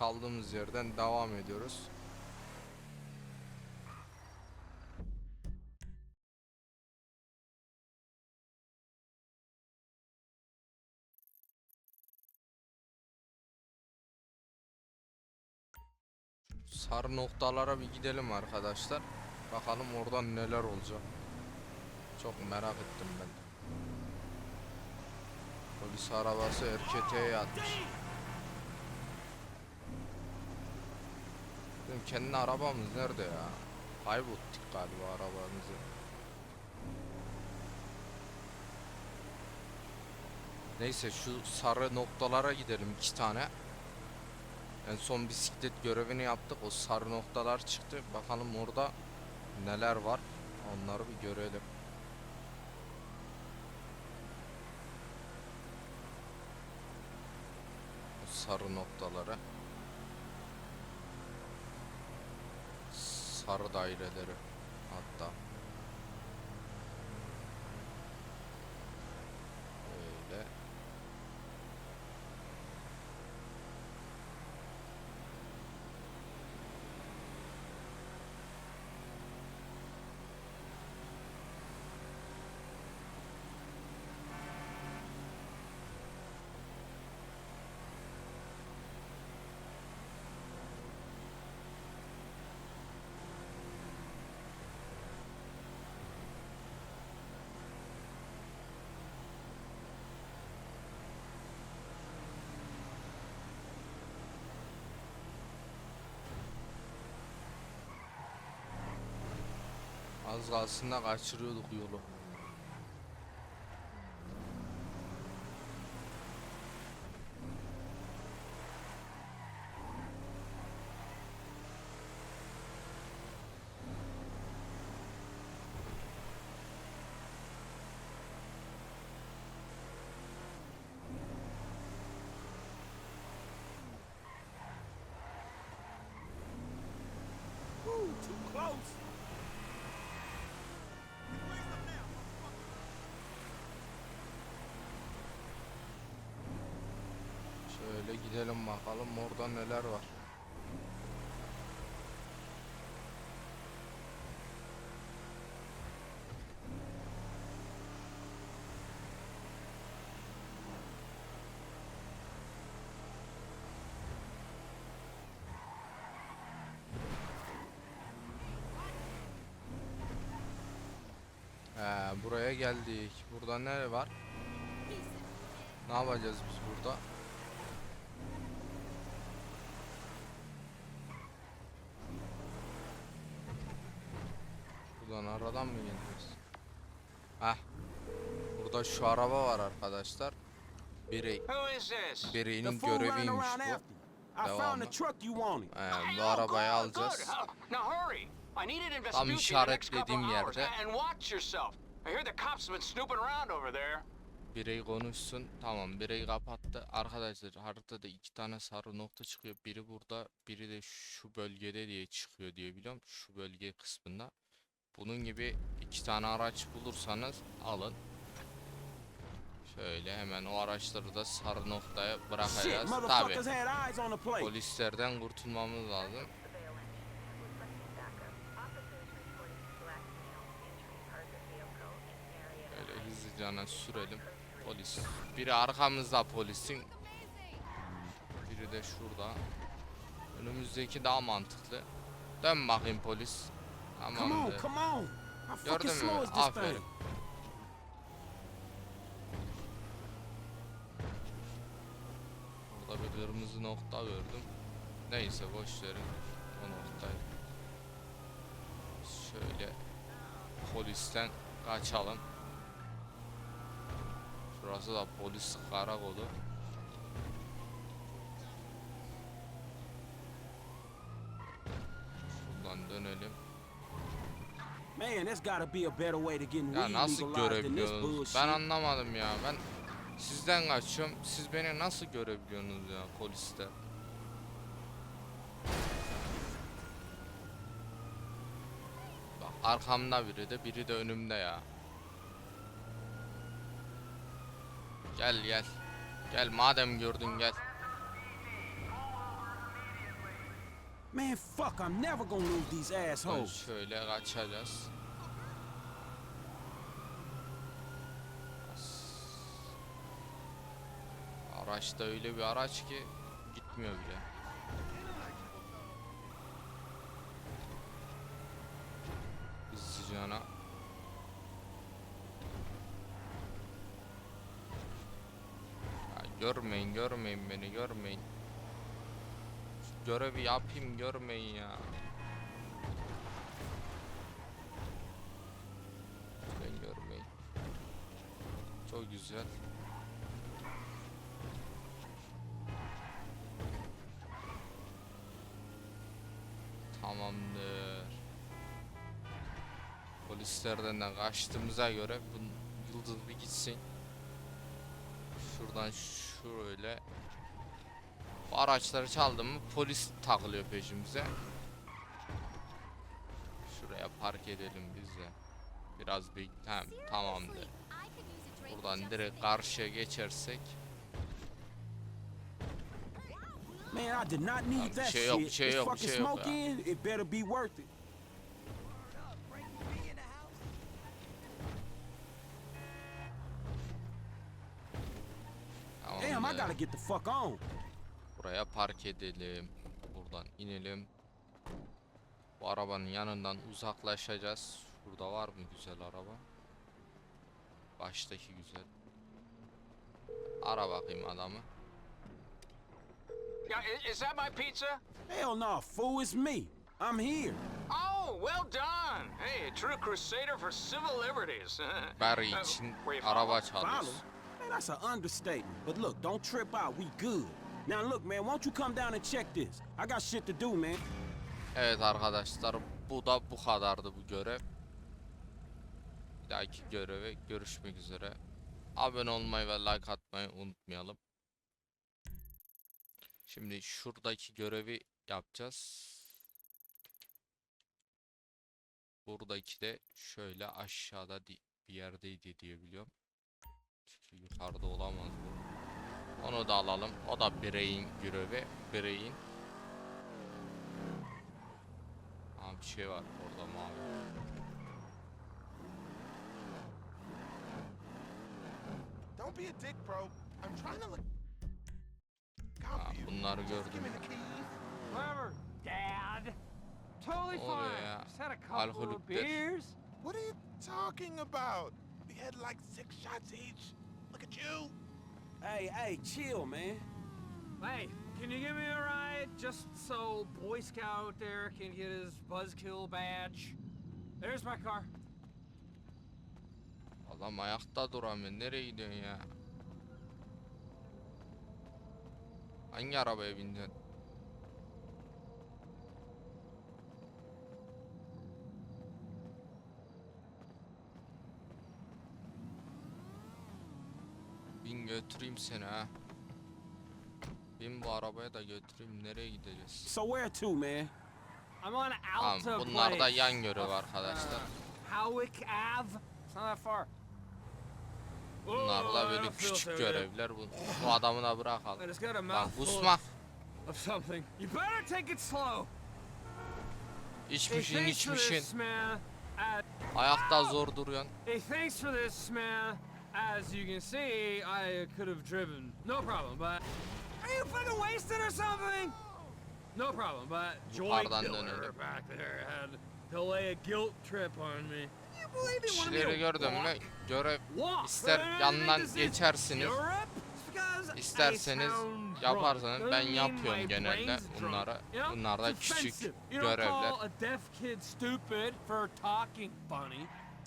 kaldığımız yerden devam ediyoruz. Sarı noktalara bir gidelim arkadaşlar. Bakalım oradan neler olacak. Çok merak ettim ben. Polis arabası erketeye yatmış. Bizim kendi arabamız nerede ya? Kaybettik galiba arabamızı. Neyse şu sarı noktalara gidelim iki tane. En son bisiklet görevini yaptık. O sarı noktalar çıktı. Bakalım orada neler var. Onları bir görelim. O sarı noktaları. Sarı daireleri hatta. Öyle. Az kalsın da kaçırıyorduk yolu. Too close. Şöyle gidelim bakalım orada neler var. He, buraya geldik. Burada ne var? Ne yapacağız biz burada? Buradan aradan mı geleceğiz? Heh. Burada şu araba var arkadaşlar. Fool running göreviymiş bu. wanted. Ee, bu Oh, arabayı good, alacağız. investigation Tam işaretlediğim yerde. Birey konuşsun. Tamam birey kapattı. Arkadaşlar haritada iki tane sarı nokta çıkıyor. Biri burada, biri de şu bölgede diye çıkıyor diye biliyorum. Şu bölge kısmında. Bunun gibi iki tane araç bulursanız alın. Şöyle hemen o araçları da sarı noktaya bırakacağız. Tabi polislerden kurtulmamız lazım. Öyle hızlıca sürelim. Polis. Biri arkamızda polisin. Biri de şurada. Önümüzdeki daha mantıklı. Dön bakayım polis. Tamamdır. Gördün mü? Aferin. Burada bir kırmızı nokta gördüm. Neyse boş verin o noktayı. Şöyle polisten kaçalım. Şurası da polis karakolu. Şuradan dönelim. Man, there's gotta be a better way to getting Ya nasıl görebiliyorsunuz? Ben anlamadım ya. Ben sizden kaçıyorum. Siz beni nasıl görebiliyorsunuz ya poliste? Bak arkamda biri de biri de önümde ya. Gel gel. Gel madem gördün gel. Man, fuck, I'm never gonna lose these assholes. şöyle kaçacağız. Araç da öyle bir araç ki gitmiyor bile. Hızlıcana. Ya görmeyin görmeyin beni görmeyin. Görevi yapayım görmeyin ya. Lütfen görmeyin. Çok güzel. Tamamdır. Polislerden de kaçtığımıza göre bu yıldız bir gitsin. Şuradan şöyle. Bu araçları çaldım mı polis takılıyor peşimize. Şuraya park edelim biz de. Biraz bir tamam, tamamdır. Buradan direkt karşıya geçersek Man, I did not need that şey yok, shit. şey yok, fucking şey yok smoke in, it better be worth it. Damn, I gotta get the fuck on. Buraya park edelim. Buradan inelim. Bu arabanın yanından uzaklaşacağız. Şurada var mı güzel araba? Baştaki güzel. Ara bakayım adamı. İs that my pizza? Hell no, fool, it's me. I'm here. Oh, well done. Hey, a true crusader for civil liberties. Barry Uh, için were you araba çalıyoruz. Follow? Man, that's an understatement. But look, don't trip out. We good. Now look, man, won't you come down and check this? I got shit to do, man. Evet arkadaşlar bu da bu kadardı bu görev. Bir dahaki göreve görüşmek üzere. Abone olmayı ve like atmayı unutmayalım. Şimdi şuradaki görevi yapacağız. Buradaki de şöyle aşağıda bir yerdeydi diye biliyorum. Çünkü yukarıda olamaz bu. Onu da alalım. O da bireyin görevi. Bireyin Aa bir şey var orada mavi. Don't be a dick, bro. I'm trying to look Totally Ne oluyor fine. ya? Just had a couple of beers. What are you talking about? We had like six shots each. Look at you. Hey, hey, chill, man. Hey, can you give me a ride just so Boy Scout there can get his buzzkill badge? There's my car. Adam ayakta duramıyor. Nereye gidiyorsun ya? Hangi arabaya bindin? Bin götüreyim seni ha. Bin bu arabaya da götüreyim. Nereye gideceğiz? So where to, man? I'm on Tamam, Alta bunlar da Place. yan görev arkadaşlar. uh, Howick Ave. It's not that far. Bunlar da I böyle küçük görevler. Bu, bu adamı da I bırakalım. mouthful kusma. of something. You better take it slow. Hey, İçmişin for içmişin. Ayakta zor duruyorsun. Hey, thanks for this, man. As you can see, I could have driven. No problem, but... Are you fucking wasted or something? No problem, but Joy Killer back there had to lay a guilt trip on me. Kişileri gördün mü? Görev ister is geçersiniz. İsterseniz yaparsanız ben yapıyorum genelde know, Bunlar da küçük görevler.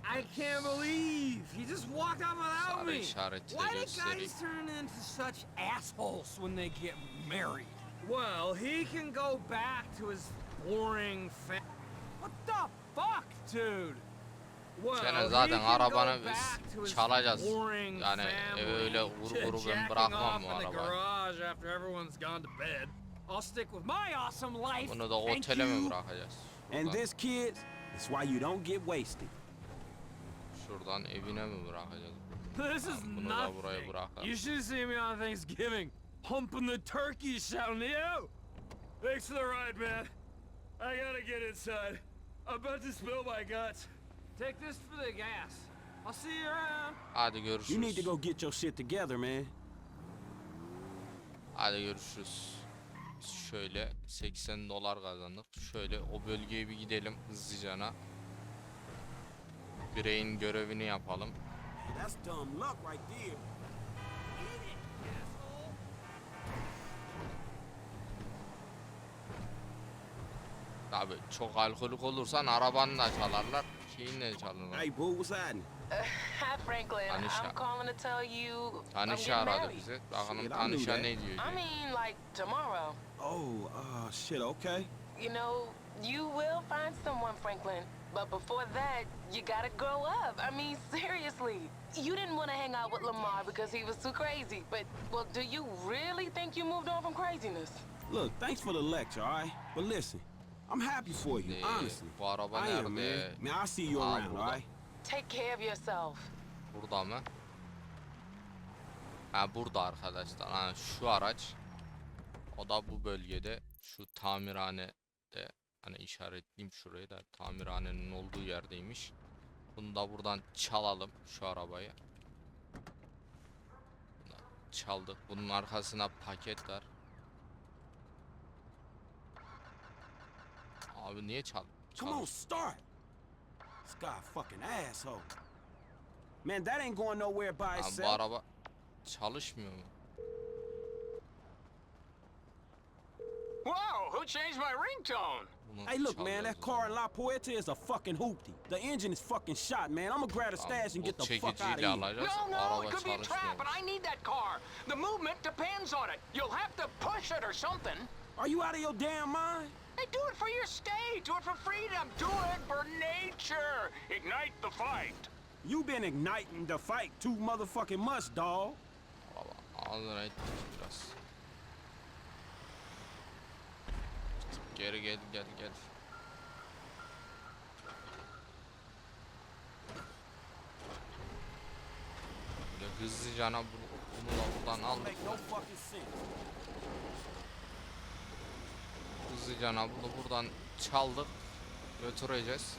I can't believe he just walked out without me. Why do guys turn into such assholes when they get married? Well, he can go back to his boring fa- What the fuck, dude? He zaten arabanı his çalacağız. Yani öyle vur vuru ben bırakmam bu arabayı. Bunu da Thank otele mi you. bırakacağız? And this, kids, is why you don't get wasted. şuradan evine mi bırakacağız? This is Bunu da buraya nothing. bırakalım. You should see me on Thanksgiving, humping the turkey, shouting, "Yo, thanks for the ride, man. I gotta get inside. I'm about to spill my guts. Take this for the gas. I'll see you around. Hadi You need to görüşürüz. go get your shit together, man. Hadi görüşürüz. Şöyle 80 dolar kazandık. Şöyle o bölgeye bir gidelim hızlıcana. Bireyin görevini yapalım. That's dumb luck right there. Tabi çok alkolik olursan arabanı da çalarlar. Şeyini de çalarlar. Hey, boo, what's? Hi, Franklin. Tanisha. I'm calling to tell you I'm getting aradı married. bizi. Bakalım Shit, I Tanışa ne diyor. I mean, like tomorrow. Oh, uh, shit, okay. You know, you will find someone, Franklin. But before that, you gotta grow up. I mean, seriously. You didn't want to hang out with Lamar because he was too crazy. But, well, do you really think you moved on from craziness? Look, thanks for the lecture, all right? But listen, I'm happy for you, honestly. bu araba I am, man. nerede? Man, I'll see you Aa, around, all burada. right? Take care of yourself. Burada mı? Ha burada arkadaşlar. Ha şu araç. O da bu bölgede. Şu tamirhanede. Hani işaretleyeyim şurayı da. Tamirhanenin olduğu yerdeymiş. Bunu da buradan çalalım şu arabayı. Bunu da Çaldık. Bunun arkasına paket var. Abi niye çal? Come on, start. This guy a fucking asshole. Man, that ain't going nowhere by Lan bu itself. araba çalışmıyor mu? Whoa, who changed my ringtone? Bunu Hey, look, man, çalıyoruz that o car zaman. in La Puerta is a fucking hoopty. The engine is fucking shot, man. I'm gonna grab a Tamam, stash and bu get the fuck out of çekiciyle here. alacağız. No, no, Araba it could be a trap, çalışmıyor. and I need that car. The movement depends on it. You'll have to push it or something. Are you out of your damn mind? Hey, do it for your state. Do it for freedom. Do it for nature. Ignite the fight. You been igniting the fight too motherfucking much, dawg. Araba ağzına ettik biraz. Geri gel gel gel. Böyle hızlıcana bu, bunu da buradan aldık. Hızlıcana bunu buradan çaldık. Götüreceğiz.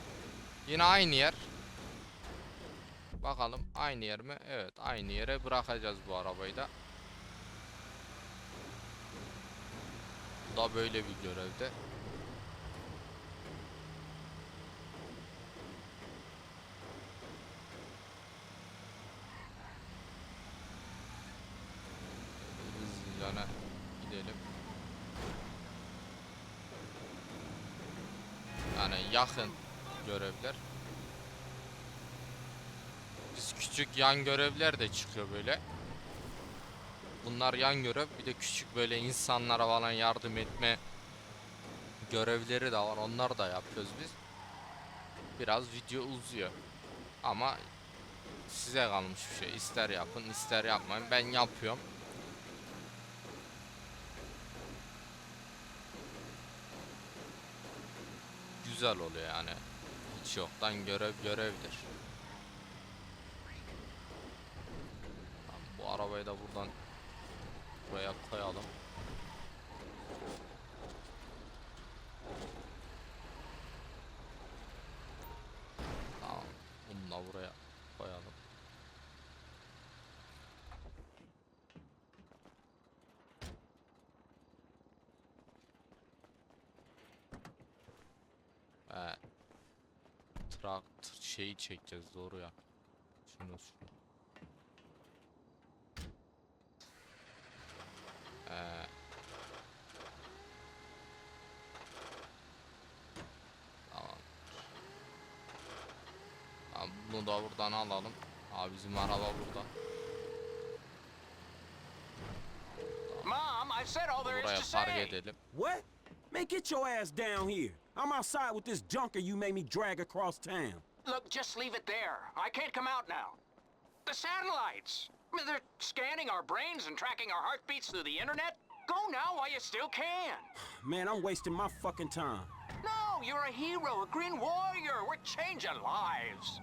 Yine aynı yer. Bakalım aynı yer mi? Evet aynı yere bırakacağız bu arabayı da. Bu da böyle bir görevde. Hızlıcana gidelim. Yani yakın görevler. Biz küçük yan görevler de çıkıyor böyle. Bunlar yan görev. Bir de küçük böyle insanlara falan yardım etme görevleri de var. Onları da yapıyoruz biz. Biraz video uzuyor. Ama size kalmış bir şey. İster yapın, ister yapmayın. Ben yapıyorum. Güzel oluyor yani. Hiç yoktan görev görevdir. Bu arabayı da buradan buraya koyalım. Tamam. Bunu da buraya koyalım. Evet. Traktör şeyi çekeceğiz doğru ya. Şunu şunu. Ee, tamam. Tamam, bunu da buradan alalım. Abi bizim araba burada. Mom, I've said all there is Buraya to park say. edelim. What? Man, get your ass down here. I'm outside with this junker you made me drag across town. Look, just leave it there. I can't come out now. The satellites. I mean, they're scanning our brains and tracking our heartbeats through the internet. Go now while you still can. Man, I'm wasting my fucking time. No, you're a hero, a green warrior. We're changing lives.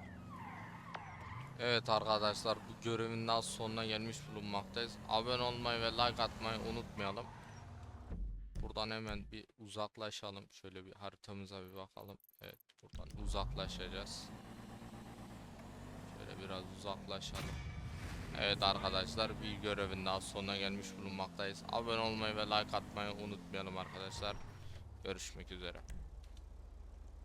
Evet arkadaşlar bu görevin daha sonuna gelmiş bulunmaktayız. Abone olmayı ve like atmayı unutmayalım. Buradan hemen bir uzaklaşalım. Şöyle bir haritamıza bir bakalım. Evet buradan uzaklaşacağız. Şöyle biraz uzaklaşalım. Evet arkadaşlar bir görevin daha sonuna gelmiş bulunmaktayız. Abone olmayı ve like atmayı unutmayalım arkadaşlar. Görüşmek üzere.